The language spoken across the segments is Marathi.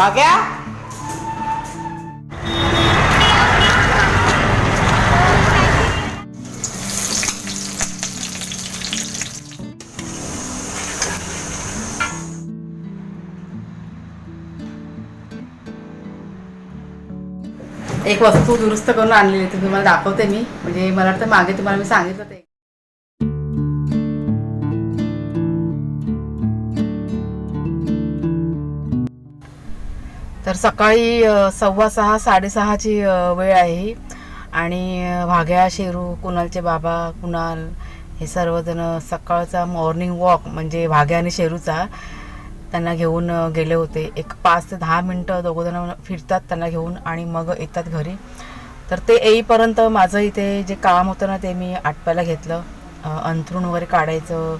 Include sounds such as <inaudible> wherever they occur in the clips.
बाग्या एक वस्तू दुरुस्त करून आणलेली ती तुम्हाला दाखवते मी. म्हणजे मला वाटतं मागे तुम्हाला मी सांगितलं ते. तर सकाळी सव्वा सहा साडेसहाची वेळ आहे आणि भाग्या शेरू कुणालचे बाबा कुणाल हे सर्वजण सकाळचा मॉर्निंग वॉक म्हणजे भाग्या आणि शेरूचा त्यांना घेऊन गेले होते. एक पाच ते दहा मिनटं दोघंजण फिरतात त्यांना घेऊन आणि मग येतात घरी. तर ते येईपर्यंत माझं इथे जे काम होतं ना ते मी आटपायला घेतलं. अंथरूण वगैरे काढायचं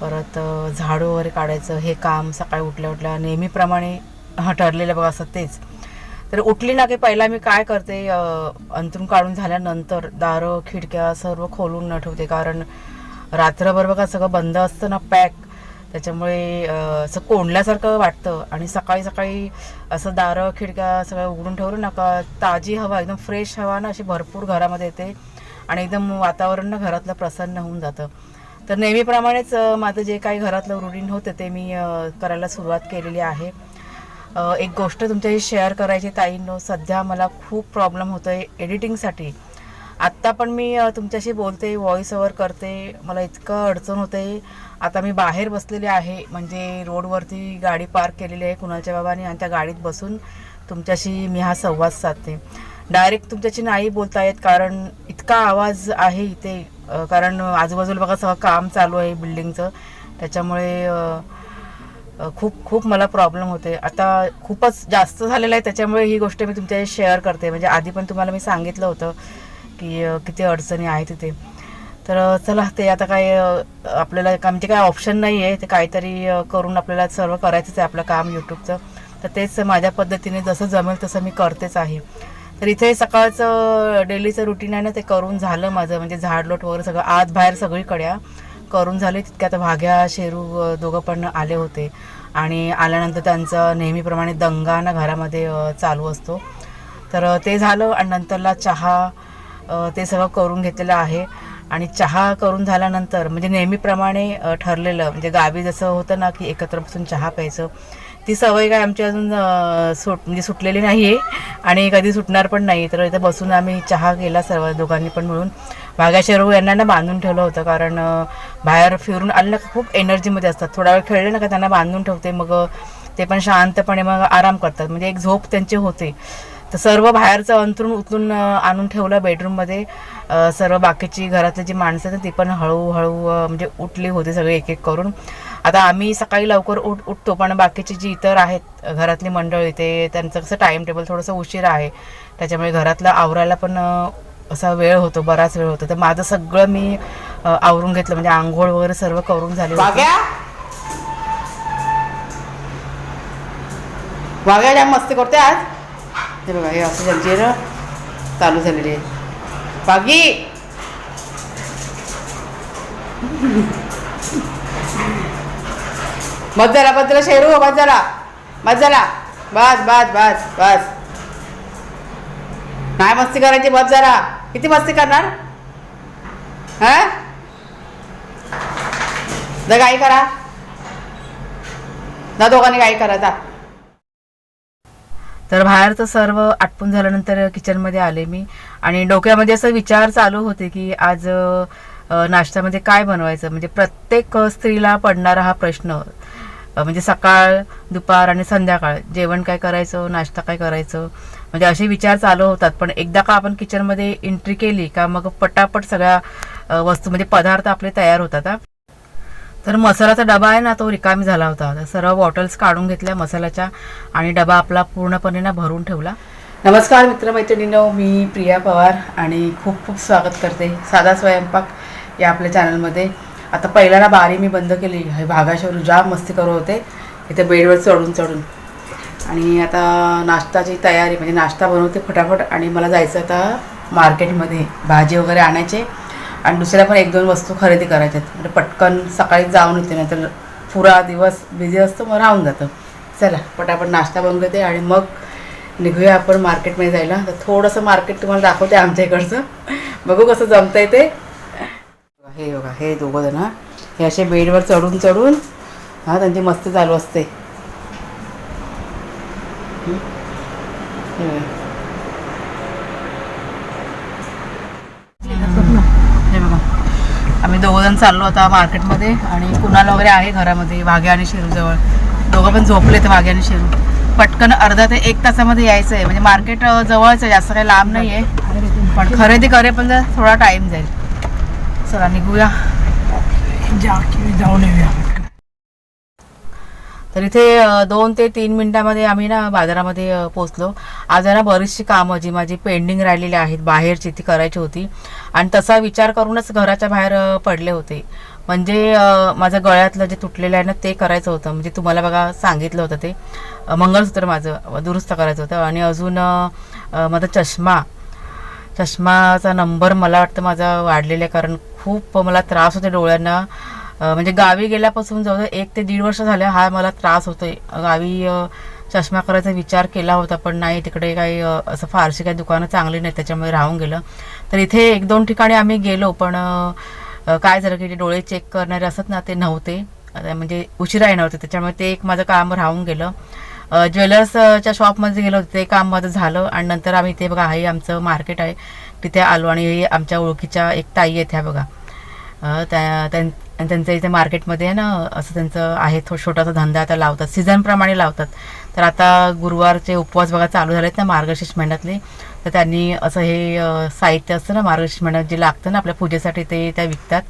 परत झाडू वगैरे काढायचं हे काम सकाळी उठल्या उठल्या नेहमीप्रमाणे हा ठरलेलं बघा असं तेच. तर उठली ना की पहिला मी काय करते अंतरून काढून झाल्यानंतर दारं खिडक्या सर्व खोलून न ठेवते. कारण रात्रभर बघा सगळं बंद असतं ना पॅक. त्याच्यामुळे असं कोंडल्यासारखं वाटतं. आणि सकाळी सकाळी असं दारं खिडक्या सगळं उघडून ठेवलं ना का ताजी हवा एकदम फ्रेश हवा ना अशी भरपूर घरामध्ये येते. आणि एकदम वातावरण ना घरातलं प्रसन्न होऊन जातं. तर नेहमीप्रमाणेच माझं जे काही घरातलं रुटीन होतं ते मी करायला सुरुवात केलेली आहे. एक गोष्ट तुमच्याशी शेअर करायची ताईंनो. सध्या मला खूप प्रॉब्लेम होतो आहे एडिटिंगसाठी आत्ता पण मी तुमच्याशी बोलते व्हॉइस ओवर करते. मला इतकं अडचण होते. आता मी बाहेर बसलेले आहे. म्हणजे रोडवरती गाडी पार्क केलेली आहे कुणाच्या बाबाने आणि त्या गाडीत बसून तुमच्याशी मी हा संवाद साधते. डायरेक्ट तुमच्याशी नाही बोलता येत कारण इतका आवाज आहे इथे. कारण आजूबाजूला बघा सगळं काम चालू आहे बिल्डिंगचं त्याच्यामुळे खूप खूप मला प्रॉब्लेम होते आता खूपच जास्त झालेलं आहे त्याच्यामुळे ही गोष्ट मी तुमच्याशी शेअर करते. म्हणजे आधी पण तुम्हाला मी सांगितलं होतं की किती अडचणी आहेत तिथे तर चला ते आता काय आपल्याला आमचे म्हणजे काय ऑप्शन नाही आहे ते काहीतरी करून आपल्याला सर्व करायचंच आहे आपलं काम यूट्यूबचं तर तेच माझ्या पद्धतीने जसं जमेल तसं मी करतेच आहे. तर इथे सकाळचं डेलीचं रुटीन आहे ना ते करून झालं माझं. म्हणजे झाडलोट वगैरे सगळं आत बाहेर सगळीकडे करून झाले तितक्या आता भाग्या शेरू दोघं पण आले होते. आणि आल्यानंतर त्यांचं नेहमीप्रमाणे दंगा ना घरामध्ये चालू असतो. तर ते झालं आणि नंतरला चहा ते सगळं करून घेतलेलं आहे. आणि चहा करून झाल्यानंतर म्हणजे नेहमीप्रमाणे ठरलेलं म्हणजे गावी जसं होतं ना की एकत्र बसून चहा प्यायचं ती सवय काय आमची अजून सुट म्हणजे सुटलेली नाही आहे आणि कधी सुटणार पण नाही. तर इथं बसून आम्ही चहा केला सर्व दोघांनी पण मिळून. भागाशेरू यांना ना बांधून ठेवलं होतं कारण बाहेर फिरून आलं ना का खूप एनर्जीमध्ये असतात. थोडा वेळ खेळले ना का त्यांना बांधून ठेवते. मग ते पण शांतपणे मग आराम करतात. म्हणजे एक झोप त्यांची होते. तर सर्व बाहेरचं अंतरून उतरून आणून ठेवलं बेडरूममध्ये. सर्व बाकीची घरातली जी माणसं आहेत ती पण हळूहळू म्हणजे उठली होती सगळी एक एक करून. आता आम्ही सकाळी लवकर उठ उठतो पण बाकीची जी इतर आहेत घरातली मंडळी ते त्यांचं कसं टाईम टेबल थोडंसं उशीर आहे. त्याच्यामुळे घरातलं आवरायला पण असा वेळ होतो बराच वेळ होतो. तर माझं सगळं मी आवरून घेतलं म्हणजे आंघोळ वगैरे सर्व करून झाली वाघ्या! मस्ती करते आज? हे बघा हे असं जंजीर चालू झालेली. आहे बागी! बस झाला बस झाला शेरू बस झाला बस झाला बस बस बस बस. नाही मस्ती करायची बस जरा. किती मस्ती करणार? हा? जा गाई करा. दा दोघांनी गाई करा जा. तर बाहेरचं सर्व आटपून झाल्यानंतर किचनमध्ये आले मी. आणि डोक्यामध्ये असं विचार चालू होते की आज नाश्त्यामध्ये काय बनवायचं? म्हणजे प्रत्येक स्त्रीला पडणारा हा प्रश्न म्हणजे सकाळ दुपार आणि संध्याकाळ जेवण काय करायचं नाश्ता काय करायचं? म्हणजे असे विचार चालू होतात. पण एकदा का आपण किचनमध्ये एंट्री केली का मग पटापट सगळ्या वस्तू म्हणजे पदार्थ आपले तयार होतात तर मसाल्याचा डबा आहे ना तो रिकामी झाला होता. तर सर्व बॉटल्स काढून घेतल्या मसाल्याच्या आणि डबा आपला पूर्णपणे ना भरून ठेवला. नमस्कार मित्रमैत्रिणींनो मी प्रिया पवार आणि खूप खूप स्वागत करते साधा स्वयंपाक या आपल्या चॅनलमध्ये आता पहिल्याला बारी मी बंद केली. हे भागाशवर जाम मस्ती करू होते. इथे बेडवर चढून चढून. आणि आता नाश्ताची तयारी म्हणजे नाश्ता बनवते फटाफट आणि मला जायचं आता मार्केटमध्ये भाजी वगैरे आणायचे. आणि दुसऱ्या पण एक दोन वस्तू खरेदी करायच्या म्हणजे पटकन सकाळी जाऊन येते नाही तर पुरा दिवस बिझी असतो मग राहून जातं. चला पटापट नाश्ता बनवून घेते आणि मग निघूया आपण मार्केटमध्ये जायला. तर थोडंसं मार्केट तुम्हाला दाखवते आमच्या इकडचं. बघू कसं जमतंय ते. हे बघा हे दोघं जण हे असे बेडवर चढून चढून हा त्यांची मस्ती चालू असते. आम्ही दोघंजण चाललो आता मार्केटमध्ये आणि कुणाल वगैरे आहे घरामध्ये वाघ्या आणि शेरूजवळ दोघं पण झोपलेत वाघ्या आणि शिरू. पटकन अर्धा ते एक तासामध्ये यायचं आहे म्हणजे मार्केट जवळच आहे जास्त काही लांब नाही आहे पण खरेदी करे पण थोडा टाईम जाईल. चला निघूया. जाऊन येऊया. तर इथे दोन ते तीन मिनिटामध्ये आम्ही ना बाजारामध्ये पोचलो आज ना बरीचशी कामं जी माझी पेंडिंग राहिलेली आहेत बाहेरची ती करायची होती. आणि तसा विचार करूनच घराच्या बाहेर पडले होते. म्हणजे माझं गळ्यातलं जे तुटलेलं आहे ना ते करायचं होतं. म्हणजे तुम्हाला बघा सांगितलं होतं ते. मंगळसूत्र माझं दुरुस्त करायचं होतं. आणि अजून माझा चष्मा. चष्माचा नंबर मला वाटतं माझा वाढलेला आहे. कारण खूप मला त्रास होते डोळ्यांना. म्हणजे गावी गेल्यापासून जवळजवळ एक ते दीड वर्ष झाले हा मला त्रास होतोय. गावी चष्मा करायचा विचार केला होता पण नाही तिकडे काही असं फारशी काही दुकानं चांगली नाही त्याच्यामुळे राहून गेलं. तर इथे एक दोन ठिकाणी आम्ही गेलो पण काय झालं की ते डोळे चेक करणारे असत ना ते नव्हते. म्हणजे उशिरा येणार होते त्याच्यामुळे ते एक माझं काम राहून गेलं. ज्वेलर्सच्या शॉपमध्ये गेलो होतो ते काम माझं झालं आणि नंतर आम्ही इथे बघा हे आमचं मार्केट आहे. तिथे आलो आणि आमच्या ओळखीच्या एक ताई आहेत ह्या बघा. त्या त्यां- आणि त्यांचं इथे मार्केटमध्ये ना असं त्यांचं आहे थो छोटासा धंदा आता लावतात. सीझनप्रमाणे लावतात. तर आता गुरुवारचे उपवास बघा चालू झाले आहेत ना मार्गशीर्ष महिन्यातले. तर त्यांनी असं हे साहित्य असतं ना मार्गशीर्ष महिन्यात जे लागतं ना आपल्या पूजेसाठी ते त्या विकतात.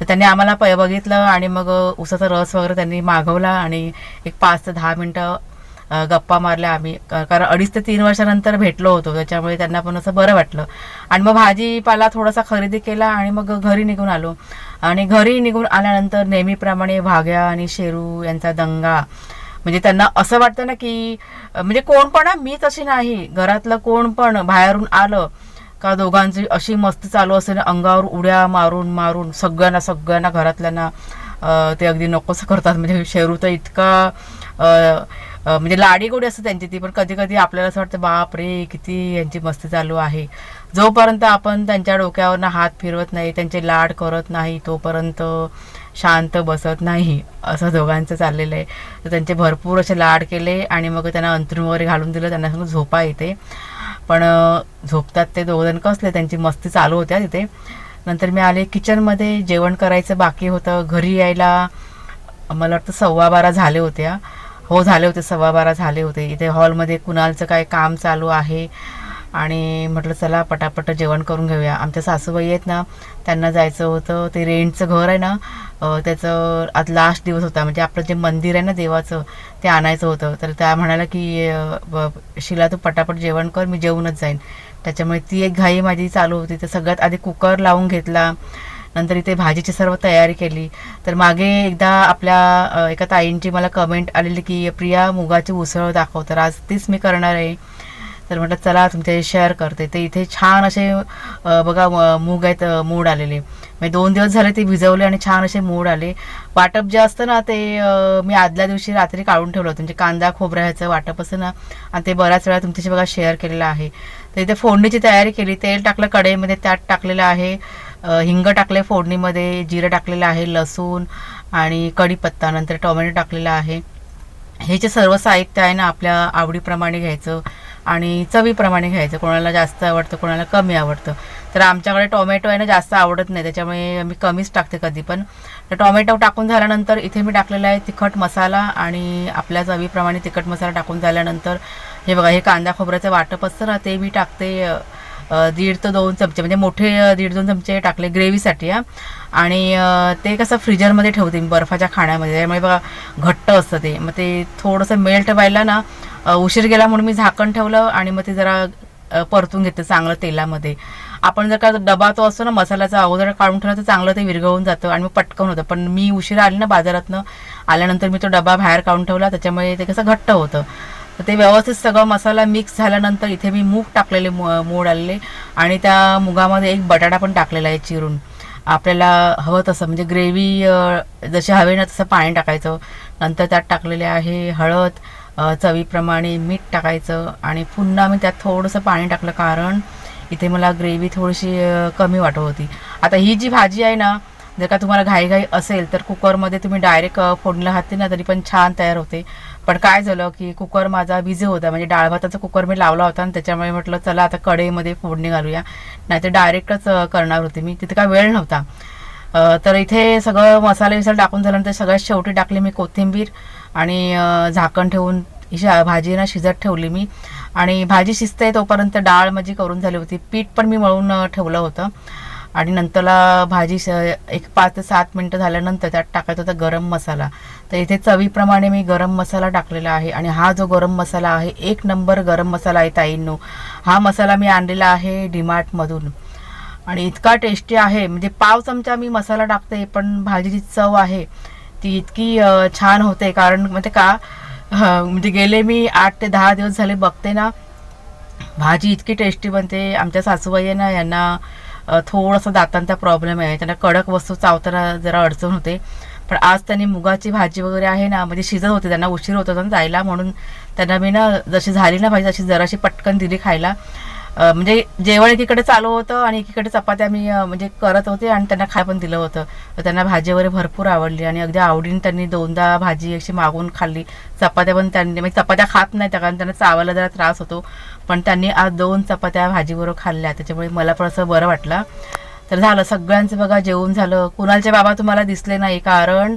तर त्यांनी आम्हाला प बघितलं आणि मग उसाचा रस वगैरे त्यांनी मागवला आणि एक पाच ते दहा मिनटं गप्पा मारल्या आम्ही. कारण अडीच ते तीन वर्षानंतर भेटलो होतो. त्याच्यामुळे त्यांना पण असं बरं वाटलं. आणि मग भाजीपाला थोडासा खरेदी केला आणि मग घरी निघून आलो. आणि घरी निघून आल्यानंतर नेहमीप्रमाणे भाग्या आणि शेरू यांचा दंगा. म्हणजे त्यांना असं वाटतं ना की म्हणजे कोण पण मी तशी नाही. घरातलं कोण पण बाहेरून आलं का दोघांची अशी मस्ती चालू असेल अंगावर उड्या मारून मारून सगळ्यांना सगळ्यांना घरातल्यांना ते अगदी नकोसं करतात. म्हणजे शेरू तर इतका म्हणजे लाडी गोडी असते त्यांची ती पण कधी कधी आपल्याला असं वाटतं बाप रे किती यांची मस्ती चालू आहे. जोपर्यंत आपण त्यांच्या डोक्यावरनं हात फिरवत नाही त्यांचे लाड करत नाही तोपर्यंत शांत बसत नाही असं दोघांचं चाललेलं आहे. तर त्यांचे भरपूर असे लाड केले आणि मग त्यांना अंतरून वगैरे घालून दिलं त्यांना सांगून झोपा येते पण झोपतात ते दोघजण कसले त्यांची मस्ती चालू होत्या तिथे. नंतर मी आले किचनमध्ये जेवण करायचं बाकी होतं. घरी यायला मला वाटतं सव्वा बारा झाले होत्या. हो झाले होते सव्वा बारा झाले होते. इथे हॉलमध्ये कुणालचं काय काम चालू आहे? आणि म्हटलं चला पटापट जेवण करून घेऊया. आमच्या सासूबाई आहेत ना त्यांना जायचं होतं. ते रेंटचं घर आहे ना त्याचं आज लास्ट दिवस होता. म्हणजे आपलं जे मंदिर आहे ना देवाचं ते आणायचं होतं. तर त्या म्हणाल्या की ब- शिला तू पटापट जेवण कर मी जेवूनच जाईन. त्याच्यामुळे ती एक घाई माझी चालू होती. तर सगळ्यात आधी कुकर लावून घेतला. नंतर इथे भाजीची सर्व तयारी केली. तर मागे एकदा आपल्या एका ताईंची मला कमेंट आलेली की प्रिया मुगाची उसळ दाखव. तर आज तीच मी करणार आहे. तर म्हटलं चला तुमच्या शेअर करते. ते इथे छान असे बघा मूग आहेत मूड आलेले. म्हणजे दोन दिवस झाले ते भिजवले आणि छान असे मूड आले. वाटप जे असतं ना ते मी आदल्या दिवशी रात्री काढून ठेवलं होतं. म्हणजे कांदा खोबऱ्या ह्याचं वाटप असतं ना आणि ते बऱ्याच वेळा तुमच्याशी बघा शेअर केलेलं आहे. तर इथे फोडणीची तयारी केली. तेल टाकलं कढईमध्ये त्यात टाकलेलं आहे. हिंग टाकले फोडणीमध्ये जिरं टाकलेलं आहे लसूण आणि कढीपत्ता नंतर टोमॅटो टाकलेला आहे. हे जे सर्व साहित्य आहे ना आपल्या आवडीप्रमाणे घ्यायचं आणि चवीप्रमाणे घ्यायचं. कोणाला जास्त आवडतं कोणाला कमी आवडतं. तर आमच्याकडे टोमॅटो आहे ना जास्त आवडत नाही. त्याच्यामुळे मी कमीच टाकते कधी पण. तर टोमॅटो टाकून झाल्यानंतर इथे मी टाकलेला आहे तिखट मसाला आणि आपल्या चवीप्रमाणे तिखट मसाला टाकून झाल्यानंतर हे बघा हे कांदा खोबऱ्याचं वाटप असतं ना ते मी टाकते. दीड ते दोन चमचे म्हणजे मोठे दीड दोन चमचे टाकले ग्रेव्हीसाठी हा. आणि ते कसं फ्रीजरमध्ये ठेवते मी बर्फाच्या खाण्यामध्ये. त्यामुळे बघा घट्ट असतं ते. मग ते थोडंसं मेल्ट व्हायला ना उशीर गेला म्हणून मी झाकण ठेवलं आणि मग ते जरा परतून घेतलं चांगलं तेलामध्ये. आपण जर का डबा तो असतो ना मसाल्याचा अगोदर काढून ठेवला तर चांगलं ते विरघळून जातं आणि मग पटकन होतं. पण मी उशिरा आली ना बाजारातनं आल्यानंतर मी तो डबा बाहेर काढून ठेवला. त्याच्यामुळे ते कसं घट्ट होतं. तर ते व्यवस्थित सगळं मसाला मिक्स झाल्यानंतर इथे मी मूग टाकलेले मो- मोड आलेले आणि त्या मुगामध्ये एक बटाटा पण टाकलेला आहे चिरून. आपल्याला हवं तसं म्हणजे ग्रेव्ही जशी हवे ना तसं पाणी टाकायचं. नंतर त्यात टाकलेले आहे हळद चवीप्रमाणे मीठ टाकायचं आणि पुन्हा मी त्यात थोडंसं पाणी टाकलं कारण इथे मला ग्रेव्ही थोडीशी कमी वाटत होती. आता ही जी भाजी आहे ना जर का तुम्हाला घाईघाई असेल तर कुकरमध्ये तुम्ही डायरेक्ट फोडणीला घातली ना तरी पण छान तयार होते. पण काय झालं की कुकर माझा बिझी होता. म्हणजे डाळ भाताचा कुकर मी लावला होता आणि त्याच्यामुळे म्हटलं चला आता कढईमध्ये फोडणी घालूया. नाहीतर डायरेक्टच करणार होते मी. तिथे काय वेळ नव्हता. तर इथे सगळं मसाले विसाले टाकून झाल्यानंतर सगळ्यात शेवटी टाकली मी कोथिंबीर आणि झाकण ठेवून ही शा- शिजत ठेवली मी. आणि भाजी शिजते तोपर्यंत डाळ माझी करून झाली होती. पीठ पण मी मळून ठेवलं होतं. आणि नंतरला भाजी श- एक पाच ते सात मिनटं झाल्यानंतर त्यात टाकायचा होता गरम मसाला. तर इथे चवीप्रमाणे मी गरम मसाला टाकलेला आहे आणि हा जो गरम मसाला आहे एक नंबर गरम मसाला आहे ताईंनो. हा मसाला मी आणलेला आहे डिमार्टमधून. आणि इतका टेस्टी आहे म्हणजे पाव चमचा मी मसाला टाकते पण भाजीची चव आहे ती इतकी छान होते. कारण म्हणजे का म्हणजे गेले मी आठ ते दहा दिवस झाले बघते ना भाजी इतकी टेस्टी बनते. आमच्या सासूबाई आहे ना यांना थोडंसं दातांचा प्रॉब्लेम आहे. त्यांना कडक वस्तू चावताना जरा अडचण होते. पण आज त्यांनी मुगाची भाजी वगैरे आहे ना म्हणजे शिजत होते. त्यांना उशीर होत होता जायला म्हणून त्यांना मी ना जशी झाली ना भाजी तशी जराशी पटकन दिली खायला. म्हणजे जेवण एकीकडे चालू होतं आणि एकीकडे चपात्या मी म्हणजे करत होते आणि त्यांना खाय पण दिलं होतं. तर त्यांना भाजी वगैरे भरपूर आवडली आणि अगदी आवडीने त्यांनी दोनदा भाजी अशी मागून खाल्ली. चपात्या पण त्यांनी म्हणजे चपात्या खात नाही त्या कारण त्यांना चावायला जरा त्रास होतो. पण त्यांनी आज दोन चपात्या भाजीबरोबर खाल्ल्या. त्याच्यामुळे मला पण असं बरं वाटलं. तर झालं सगळ्यांचं बघा जेवण झालं. कुणालच्या बाबा तुम्हाला दिसले नाही कारण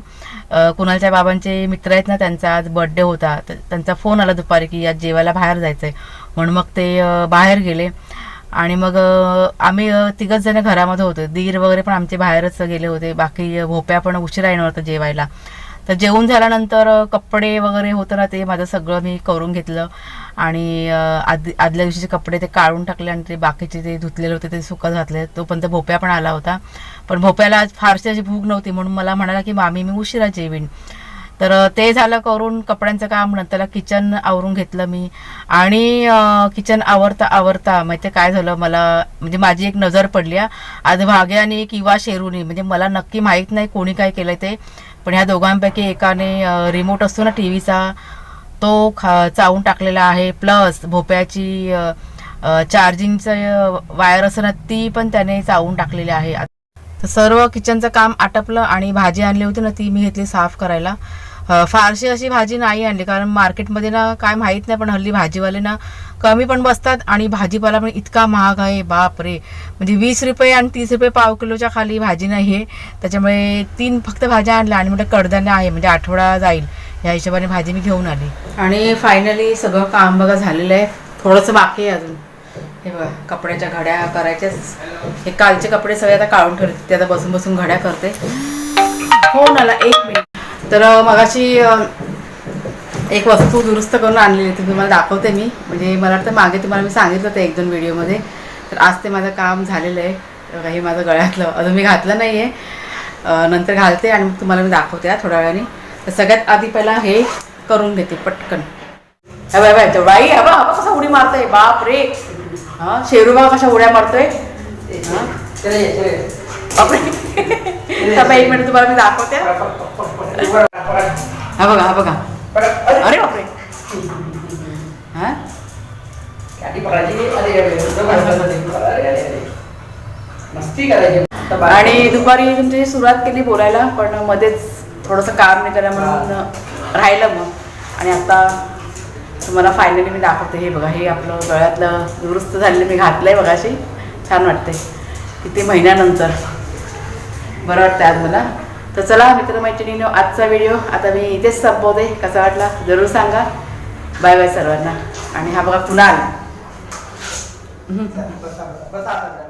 कुणालच्या बाबांचे मित्र आहेत ना त्यांचा आज बर्थडे होता. तर त्यांचा फोन आला दुपारी की आज जेवायला बाहेर जायचं आहे म्हणून मग ते बाहेर गेले. आणि मग आम्ही तिघंच तिघच जण घरामध्ये होतो. दीर वगैरे पण आमचे बाहेरच गेले होते. बाकी भोप्या पण उशिरा येणार होतं जेवायला. तर जेवून झाल्यानंतर कपडे वगैरे होतं ना ते माझं सगळं मी करून घेतलं. आणि आद आदल्या दिवशीचे कपडे ते काढून टाकले आणि ते बाकीचे ते धुतलेले होते ते सुकत घातले तोपर्यंत भोप्या पण आला होता. पण भोप्याला आज फारशी अशी भूक नव्हती म्हणून मला म्हणाला की मामी मी उशिरा जेवीन. तर ते झालं करून कपड्यांचं काम नंतरला किचन आवरून घेतलं मी. आणि किचन आवरता आवरता माहिती काय झालं? मला म्हणजे माझी एक नजर पडली आज भाग्याने किंवा शेरूने म्हणजे मला नक्की माहीत नाही कोणी काय केलं ते. पण ह्या दोघांपैकी एकाने रिमोट असतो ना टी व्हीचा तो खा चावून टाकलेला आहे. प्लस भोप्याची चार्जिंगचं वायर असं ना ती पण त्याने चावून टाकलेली आहे. तर सर्व किचनचं काम आटपलं आणि भाजी आणली होती ना ती मी घेतली साफ करायला. फारशी अशी भाजी नाही आणली कारण मार्केटमध्ये ना काय माहीत नाही पण हल्ली भाजीवाले ना कमी पण बसतात आणि भाजीपाला पण इतका महाग आहे बाप रे म्हणजे वीस रुपये आणि तीस रुपये पाव किलोच्या खाली भाजी नाही आहे त्याच्यामुळे तीन फक्त भाज्या आणल्या आणि म्हणजे कडधान्य आहे म्हणजे आठवडा जाईल. या हिशोबाने भाजी मी घेऊन आली. आणि फायनली सगळं काम बघा झालेलं आहे. थोडंसं बाकी आहे अजून. हे बघा कपड्याच्या घड्या करायच्याच हे कालचे कपडे सगळे आता काढून ठेवले. ते आता बसून बसून घड्या करते. हो मला एक मिनिट तर मगाशी एक वस्तू दुरुस्त करून आणलेली ती तुम्हाला दाखवते मी. म्हणजे मला वाटतं मागे तुम्हाला मी सांगितलं होतं एक दोन व्हिडिओमध्ये. तर आज ते माझं काम झालेलं आहे. हे बघा, हे माझं गळ्यातलं अजून मी घातलं नाही आहे नंतर घालते आणि मग तुम्हाला मी दाखवते थोड्या वेळाने. तर सगळ्यात आधी पहिला हे करून घेते पटकन. बाय बाय बाई हा बा हा बा कसा उडी मारतोय. बाप रे! हा शेरू बघा कशा उड्या मारतोय? बापरे! <laughs> थांबा एक मिनिट तुम्हाला मी दाखवते. हा बघा हा बघा. अरे बापरे. हा? आणि दुपारी तुमची सुरुवात केली बोलायला पण मध्येच थोडंसं काम नाही करा म्हणून राहिलं मग. आणि आता तुम्हाला फायनली मी दाखवते. हे बघा हे आपलं गळ्यातलं दुरुस्त झालेलं मी घातलंय बघा अशी. छान वाटते किती महिन्यानंतर. बरं वाटतं आज मला. तर चला मित्रमैत्रिणीनो आजचा व्हिडिओ आता मी इथेच संपवते. कसा वाटला जरूर सांगा. बाय बाय सर्वांना. आणि हा बघा कुणाल. आला